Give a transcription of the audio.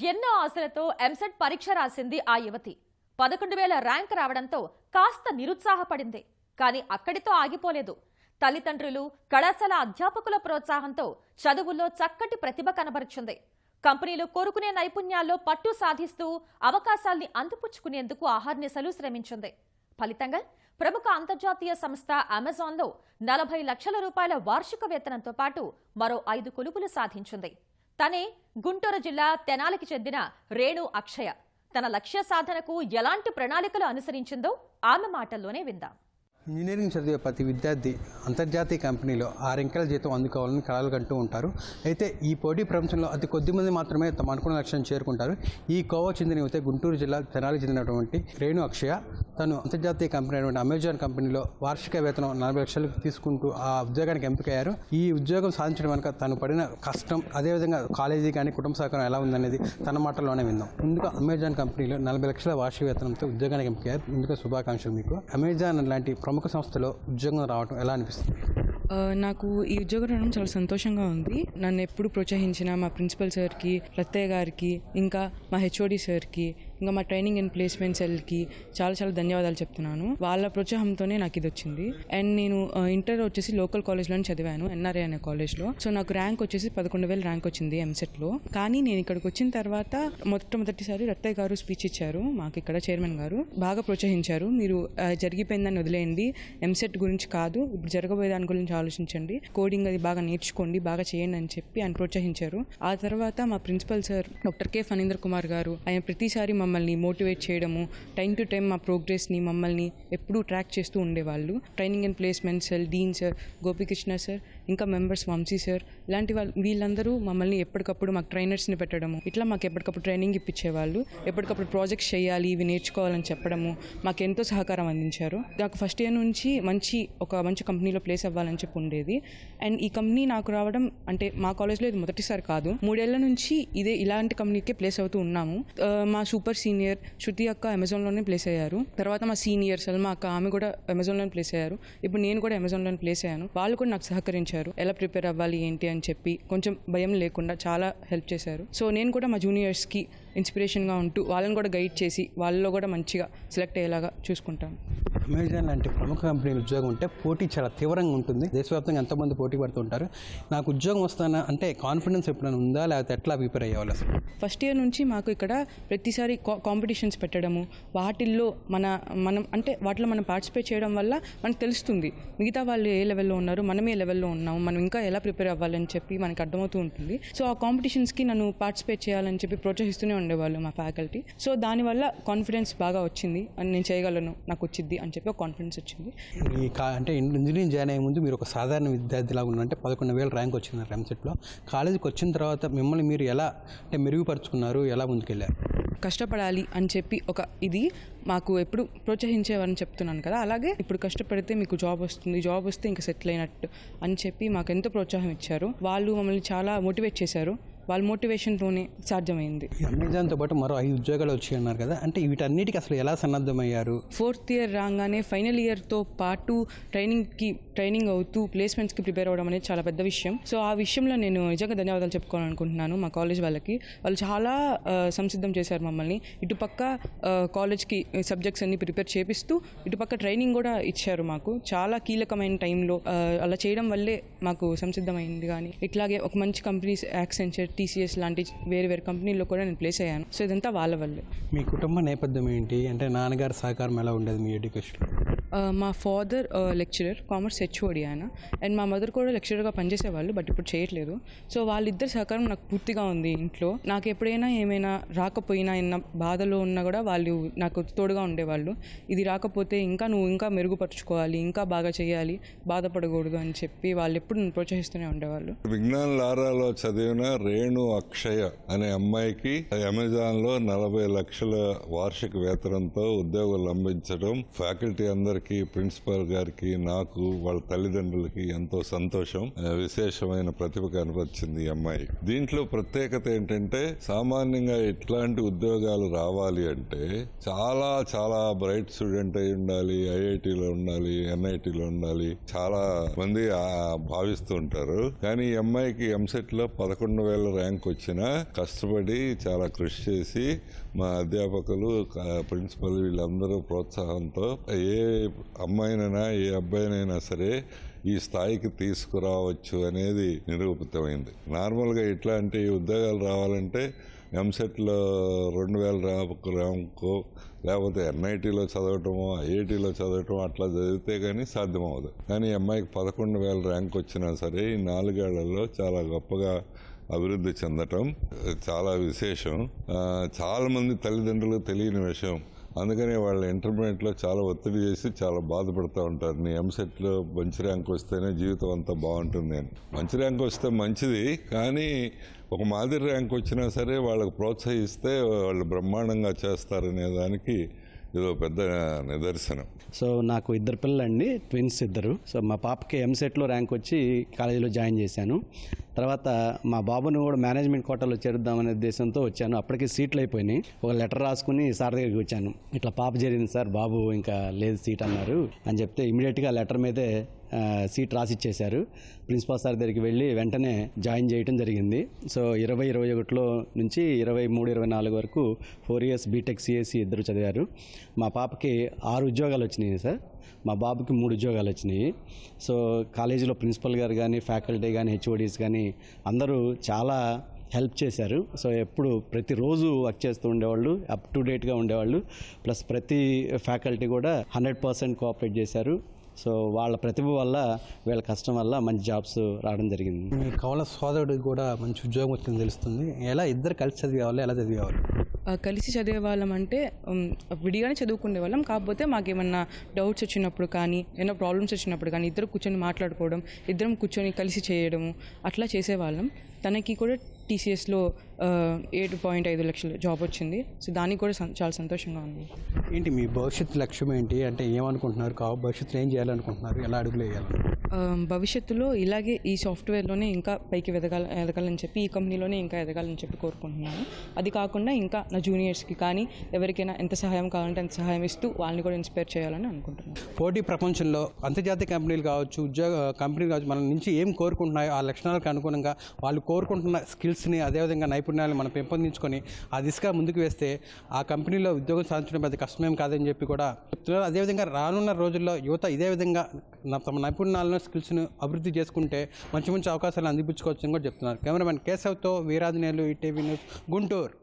ఎన్నో ఆశలతో ఎంసెట్ పరీక్ష రాసింది ఆ యువతి. పదకొండు వేల ర్యాంక్ రావడంతో కాస్త నిరుత్సాహపడింది. కానీ అక్కడితో ఆగిపోలేదు. తల్లిదండ్రులు కళాశాల అధ్యాపకుల ప్రోత్సాహంతో చదువుల్లో చక్కటి ప్రతిభ కనబరుచుంది. కంపెనీలు కోరుకునే నైపుణ్యాల్లో పట్టు సాధిస్తూ అవకాశాల్ని అందిపుచ్చుకునేందుకు ఆహార్నిశలు శ్రమించింది. ఫలితంగా ప్రముఖ అంతర్జాతీయ సంస్థ అమెజాన్లో నలభై లక్షల రూపాయల వార్షిక వేతనంతో పాటు మరో ఐదు కొలుపులు సాధించింది. తనే గుంటూరు జిల్లా తెనాలికి చెందిన రేణు అక్షయ. తన లక్ష్య సాధనకు ఎలాంటి ప్రణాళికలు అనుసరించిందో ఆమె మాటల్లోనే విందాం. ఇంజనీరింగ్ చదివే ప్రతి విద్యార్థి అంతర్జాతీయ కంపెనీలో ఆరింకల జీతం అందుకోవాలని కళలు కంటూ ఉంటారు. అయితే ఈ పోటీ ప్రపంచంలో అతి కొద్ది మంది మాత్రమే తమ అనుకున్న లక్ష్యాన్ని చేరుకుంటారు. ఈ కోవా చెందిన యువత గుంటూరు జిల్లా తెనాలి చెందినటువంటి రేణు అక్షయ. తను అంతర్జాతీయ కంపెనీ అయినటువంటి అమెజాన్ కంపెనీలో వార్షిక వేతనం నలభై లక్షలు తీసుకుంటూ ఆ ఉద్యోగానికి ఎంపికయ్యారు. ఈ ఉద్యోగం సాధించడం వెనుక తను పడిన కష్టం అదేవిధంగా కాలేజీ కానీ కుటుంబ సహకారం ఎలా ఉందనేది తన మాటల్లోనే విందాం. ముందుగా అమెజాన్ కంపెనీలో నలభై లక్షల వార్షిక వేతనంతో ఉద్యోగానికి ఎంపికయ్యారు. ముందుగా శుభాకాంక్షలు మీకు. అమెజాన్ లాంటి ప్రముఖ సంస్థలో ఉద్యోగం రావడం ఎలా అనిపిస్తుంది? నాకు ఈ ఉద్యోగం రావడం చాలా సంతోషంగా ఉంది. నన్ను ఎప్పుడు ప్రోత్సహించిన మా ప్రిన్సిపల్ సార్కి ప్రత్యయ గారికి ఇంకా మా హెచ్ఓడి సార్కి ఇంకా మా ట్రైనింగ్ అండ్ ప్లేస్మెంట్ సెల్కి చాలా చాలా ధన్యవాదాలు చెప్తున్నాను. వాళ్ళ ప్రోత్సాహంతోనే నాకు ఇది వచ్చింది. అండ్ నేను ఇంటర్ వచ్చేసి లోకల్ కాలేజ్లోనే చదివాను ఎన్ఆర్ఐ అనే కాలేజ్లో సో నాకు ర్యాంక్ వచ్చేసి పదకొండు వేల ర్యాంక్ వచ్చింది ఎంసెట్లో కానీ నేను ఇక్కడికి వచ్చిన తర్వాత మొట్టమొదటిసారి రత్తయ్య గారు స్పీచ్ ఇచ్చారు మాకు ఇక్కడ చైర్మన్ గారు. బాగా ప్రోత్సహించారు. మీరు జరిగిపోయిందని వదిలేయండి. ఎంసెట్ గురించి కాదు ఇప్పుడు జరగబోయే దాని గురించి ఆలోచించండి. కోడింగ్ అది బాగా నేర్చుకోండి బాగా చేయండి అని చెప్పి ఆయన ప్రోత్సహించారు. ఆ తర్వాత మా principal sir doctor K Phanindra Kumar గారు ఆయన ప్రతిసారి మమ్మల్ని మమ్మల్ని మోటివేట్ చేయడము టైం టు టైం మా ప్రోగ్రెస్ని మమ్మల్ని ఎప్పుడూ ట్రాక్ చేస్తూ ఉండేవాళ్ళు. Training and placement sir dean sir Gopikrishna sir ఇంకా మెంబర్స్ వంశీ సార్ ఇలాంటి వాళ్ళు వీళ్ళందరూ మమ్మల్ని ఎప్పటికప్పుడు మాకు ట్రైనర్స్ని పెట్టడము. ఇట్లా మాకు ఎప్పటికప్పుడు ట్రైనింగ్ ఇప్పించేవాళ్ళు. ఎప్పటికప్పుడు ప్రాజెక్ట్స్ చేయాలి ఇవి నేర్చుకోవాలని చెప్పడము. మాకు ఎంతో సహకారం అందించారు. నాకు ఫస్ట్ ఇయర్ నుంచి మంచి ఒక మంచి కంపెనీలో ప్లేస్ అవ్వాలని చెప్పి ఉండేది. అండ్ ఈ కంపెనీ నాకు రావడం అంటే మా కాలేజ్లో ఇది మొదటిసారి కాదు. మూడేళ్ళ నుంచి ఇదే ఇలాంటి కంపెనీకే ప్లేస్ అవుతూ ఉన్నాము. మా సూపర్ సీనియర్ శృతి అక్క అమెజాన్లోనే ప్లేస్ అయ్యారు. తర్వాత మా సీనియర్ సల్మా అక్క ఆమె కూడా అమెజాన్లోనే ప్లేస్ అయ్యారు. ఇప్పుడు నేను కూడా అమెజాన్లోనే ప్లేస్ అయ్యాను. వాళ్ళు కూడా నాకు సహకరించారు. ఎలా ప్రిపేర్ అవ్వాలి ఏంటి అని చెప్పి కొంచెం భయం లేకుండా చాలా హెల్ప్ చేశారు. సో నేను కూడా మా జూనియర్స్కి ఇన్స్పిరేషన్గా ఉంటూ వాళ్ళని కూడా గైడ్ చేసి వాళ్ళలో కూడా మంచిగా సెలెక్ట్ అయ్యేలాగా చూసుకుంటాను. అమెజాన్ లాంటి ప్రముఖ కంపెనీ ఉద్యోగం ఉంటే పోటీ చాలా తీవ్రంగా ఉంటుంది. దేశవ్యాప్తంగా ఎంతమంది పోటీ పడుతుంటారు నాకు ఉద్యోగం వస్తానా? అంటే కాన్ఫిడెన్స్ ఎప్పుడైనా ఉందా? లేకపోతే ఎట్లా ప్రిపేర్ అయ్యేవాళ్ళు అసలు? ఫస్ట్ ఇయర్ నుంచి మాకు ఇక్కడ ప్రతిసారి కాంపిటీషన్స్ పెట్టడము వాటిల్లో మన మనం అంటే వాటిలో మనం పార్టిసిపేట్ చేయడం వల్ల మనకు తెలుస్తుంది. మిగతా వాళ్ళు ఏ లెవెల్లో ఉన్నారు? మనం ఏ లెవెల్లో ఉన్నాము? మనం ఇంకా ఎలా ప్రిపేర్ అవ్వాలని చెప్పి మనకి అర్థమవుతూ ఉంటుంది. సో ఆ కాంపిటీషన్స్కి నన్ను పార్టిసిపేట్ చేయాలని చెప్పి ప్రోత్సహిస్తూనే ఉండేవాళ్ళు మా ఫ్యాకల్టీ సో దానివల్ల కాన్ఫిడెన్స్ బాగా వచ్చింది. అని నేను చేయగలను నాకు వచ్చింది అని చెప్పి ఒక కాన్ఫిడెన్స్ వచ్చింది. ఈ అంటే ఇంజనీరింగ్ జాయిన్ అయ్యే ముందు మీరు ఒక సాధారణ విద్యార్థిలాగా ఉన్నారంటే పదకొండు వేల ర్యాంక్ వచ్చింది ఎంసెట్లో కాలేజీకి వచ్చిన తర్వాత మిమ్మల్ని మీరు ఎలా అంటే మెరుగుపరుచుకున్నారు ఎలా ముందుకెళ్ళారు? కష్టపడాలి అని చెప్పి ఒక ఇది మాకు ఎప్పుడు ప్రోత్సహించేవారని చెప్తున్నాను కదా. అలాగే ఇప్పుడు కష్టపడితే మీకు జాబ్ వస్తుంది జాబ్ వస్తే ఇంకా సెటిల్ అయినట్టు అని చెప్పి మాకు ఎంతో ప్రోత్సాహం ఇచ్చారు. వాళ్ళు మమ్మల్ని చాలా మోటివేట్ చేశారు. వాళ్ళ మోటివేషన్తోనే సాధ్యమైంది. అమెజాన్తో పాటు మరో ఐదు ఉద్యోగాలు వచ్చి ఉన్నారు కదా అంటే వీటన్నిటికీ అసలు ఎలా సన్నద్ధమయ్యారు? ఫోర్త్ ఇయర్ రాగానే ఫైనల్ ఇయర్తో పాటు ట్రైనింగ్కి ట్రైనింగ్ అవుతూ ప్లేస్మెంట్స్కి ప్రిపేర్ అవ్వడం అనేది చాలా పెద్ద విషయం. సో ఆ విషయంలో నేను నిజంగా ధన్యవాదాలు చెప్పుకోవాలనుకుంటున్నాను మా కాలేజ్ వాళ్ళకి. వాళ్ళు చాలా సంసిద్ధం చేశారు మమ్మల్ని. ఇటుపక్క కాలేజ్కి సబ్జెక్ట్స్ అన్ని ప్రిపేర్ చేపిస్తూ ఇటుపక్క ట్రైనింగ్ కూడా ఇచ్చారు మాకు. చాలా కీలకమైన టైంలో అలా చేయడం వల్లే మాకు సంసిద్ధమైంది కానీ ఇట్లాగే ఒక మంచి కంపెనీస్ యాక్సెంచర్ టీసీఎస్ లాంటి వేరే వేరే కంపెనీల్లో కూడా నేను ప్లేస్ అయ్యాను. సో ఇదంతా వాళ్ళ వల్లే. మీ కుటుంబ నేపథ్యం ఏంటి? అంటే నాన్నగారి సహకారం ఎలా ఉండేది మీ ఎడ్యుకేషన్ మా ఫాదర్ లెక్చరర్ కామర్స్ హెచ్ఓడి ఆయన. అండ్ మా మదర్ కూడా లెక్చరర్గా పనిచేసేవాళ్ళు బట్ ఇప్పుడు చేయట్లేదు. సో వాళ్ళిద్దరి సహకారం నాకు పూర్తిగా ఉంది ఇంట్లో. నాకు ఎప్పుడైనా ఏమైనా రాకపోయినా ఏమైనా బాధలో ఉన్నా కూడా వాళ్ళు నాకు తోడుగా ఉండేవాళ్ళు. ఇది రాకపోతే ఇంకా నువ్వు ఇంకా మెరుగుపరుచుకోవాలి ఇంకా బాగా చేయాలి బాధపడకూడదు అని చెప్పి వాళ్ళు ఎప్పుడు ప్రోత్సహిస్తూనే ఉండేవాళ్ళు. విజ్ఞాన లారాలో చదివిన రేణు అక్షయ అనే అమ్మాయికి అమెజాన్లో నలభై లక్షల వార్షిక వేతనంతో ఉద్యోగం లంబించడం ఫ్యాకల్టీ అందరికీ గారికి ప్రిన్సిపల్ గారికి నాకు వాళ్ళ తల్లిదండ్రులకి ఎంతో సంతోషం. విశేషమైన ప్రతిభ కనపరిచింది అమ్మాయి. దీంట్లో ప్రత్యేకత ఏంటంటే సామాన్యంగా ఇట్లాంటి ఉద్యోగాలు రావాలి అంటే చాలా చాలా బ్రైట్ స్టూడెంట్ అయి ఉండాలి ఐఐటిలో ఉండాలి ఎన్ఐటిలో ఉండాలి చాలా మంది భావిస్తూ ఉంటారు. కానీ ఈ అమ్మాయికి ఎంసెట్లో పదకొండు వేల ర్యాంక్ వచ్చినా కష్టపడి చాలా కృషి చేసి మా అధ్యాపకులు ప్రిన్సిపల్ వీళ్ళందరూ ప్రోత్సాహంతో ఏ అమ్మాయినైనా ఏ అబ్బాయినైనా సరే ఈ స్థాయికి తీసుకురావచ్చు అనేది నిరూపితమైంది. నార్మల్గా ఇట్లాంటి ఉద్యోగాలు రావాలంటే ఎంసెట్లో రెండు వేల ర్యాంకు ర్యాంకు లేకపోతే ఎన్ఐటీలో చదవటమో ఐఐటీలో చదవటం అట్లా చదివితే కానీ సాధ్యమవదు కానీ ఈ అమ్మాయికి పదకొండు వేల ర్యాంక్ వచ్చినా సరే ఈ నాలుగేళ్ళలో చాలా గొప్పగా అభివృద్ధి చెందటం చాలా విశేషం. చాలామంది తల్లిదండ్రులు తెలియని విషయం. అందుకని వాళ్ళ ఇంటర్మీడియట్లో చాలా ఒత్తిడి చేసి చాలా బాధపడుతూ ఉంటారు. నీ ఎంసెట్లో మంచి ర్యాంక్ వస్తేనే జీవితం అంతా బాగుంటుంది అని. మంచి ర్యాంక్ వస్తే మంచిది కానీ ఒక మాదిరి ర్యాంక్ వచ్చినా సరే వాళ్ళకు ప్రోత్సహిస్తే వాళ్ళు బ్రహ్మాండంగా చేస్తారనే దానికి ఇదో పెద్ద నిదర్శనం. సో నాకు ఇద్దరు పిల్లలండి ట్విన్స్ ఇద్దరు. సో మా పాపకి ఎంసెట్లో ర్యాంక్ వచ్చి కాలేజీలో జాయిన్ చేశాను. తర్వాత మా బాబును కూడా మేనేజ్మెంట్ కోటాలో చేరుద్దామనే ఉద్దేశంతో వచ్చాను. అప్పటికే సీట్లు అయిపోయినాయి. ఒక లెటర్ రాసుకుని సార్ దగ్గరికి వచ్చాను. ఇట్లా పాప జరిగింది సార్ బాబు ఇంకా లేదు సీట్ అన్నారు అని చెప్తే ఇమీడియట్గా లెటర్ మీదే సీట్ రాసిచ్చేశారు. ప్రిన్సిపాల్ సార్ దగ్గరికి వెళ్ళి వెంటనే జాయిన్ చేయడం జరిగింది. సో ఇరవై ఇరవై ఒకటిలో నుంచి ఇరవై మూడు ఇరవై నాలుగు వరకు ఫోర్ ఇయర్స్ బీటెక్ సిఎస్సి ఇద్దరు చదివారు. మా పాపకి ఆరు ఉద్యోగాలు వచ్చినాయి సార్. మా బాబుకి మూడు ఉద్యోగాలు వచ్చినాయి. సో కాలేజీలో ప్రిన్సిపల్ గారు కానీ ఫ్యాకల్టీ కానీ హెచ్ఓడీస్ కానీ అందరూ చాలా హెల్ప్ చేశారు. సో ఎప్పుడు ప్రతిరోజు వర్క్ చేస్తూ ఉండేవాళ్ళు అప్ టు డేట్గా ఉండేవాళ్ళు. ప్లస్ ప్రతి ఫ్యాకల్టీ కూడా హండ్రెడ్ పర్సెంట్ కోఆపరేట్ చేశారు. సో వాళ్ళ ప్రతిభ వల్ల వీళ్ళ కష్టం వల్ల మంచి జాబ్స్ రావడం జరిగింది. మీ కవల సోదరుడికి కూడా మంచి ఉద్యోగం వచ్చిందని తెలుస్తుంది. ఎలా ఇద్దరు కలిసి చదివేవాళ్ళు ఎలా చదివేవాళ్ళు? కలిసి చదివే వాళ్ళం అంటే విడిగానే చదువుకునే వాళ్ళం. కాకపోతే మాకేమన్నా డౌట్స్ వచ్చినప్పుడు కానీ ఏమైనా ప్రాబ్లమ్స్ వచ్చినప్పుడు కానీ ఇద్దరు కూర్చొని మాట్లాడుకోవడం ఇద్దరం కూర్చొని కలిసి చేయడము అట్లా చేసేవాళ్ళం. తనకి కూడా టీసీఎస్లో ఏడు పాయింట్ ఐదు లక్షల జాబ్ వచ్చింది. సో దానికి కూడా చాలా సంతోషంగా ఉంది. ఏంటి మీ భవిష్యత్ లక్ష్యం ఏంటి? అంటే ఏమనుకుంటున్నారు? కావు భవిష్యత్తులో ఏం చేయాలనుకుంటున్నారు? ఎలా అడుగులు వేయాలి? Um, భవిష్యత్తులో ఇలాగే ఈ సాఫ్ట్వేర్లోనే ఇంకా పైకి ఎదగాల ఎదగాలని చెప్పి ఈ కంపెనీలోనే ఇంకా ఎదగాలని చెప్పి కోరుకుంటున్నాను. అది కాకుండా ఇంకా నా జూనియర్స్కి కానీ ఎవరికైనా ఎంత సహాయం కావాలంటే అంత సహాయం ఇస్తూ వాళ్ళని కూడా ఇన్స్పైర్ చేయాలని అనుకుంటున్నాను. పోటీ ప్రపంచంలో అంతర్జాతీయ కంపెనీలు కావచ్చు ఉద్యోగ కంపెనీలు కావచ్చు మన నుంచి ఏం కోరుకుంటున్నాయో ఆ లక్షణాలకు అనుగుణంగా వాళ్ళు కోరుకుంటున్న స్కిల్స్ని అదేవిధంగా నైపుణ్యాలను మనం పెంపొందించుకొని ఆ దిశగా ముందుకు వేస్తే ఆ కంపెనీలో ఉద్యోగం సాధించడం పెద్ద కష్టమేం కాదని చెప్పి కూడా చెప్తున్నారు. అదేవిధంగా రానున్న రోజుల్లో యువత ఇదే విధంగా తమ నైపుణ్యాలను స్కిల్స్ను అభివృద్ధి చేసుకుంటే మంచి మంచి అవకాశాలు అందిపుచ్చుకోవచ్చని కూడా చెప్తున్నారు. కెమెరామెన్ కేశవ్తో వీరాజనేలు ఈటీవీ న్యూస్ గుంటూరు.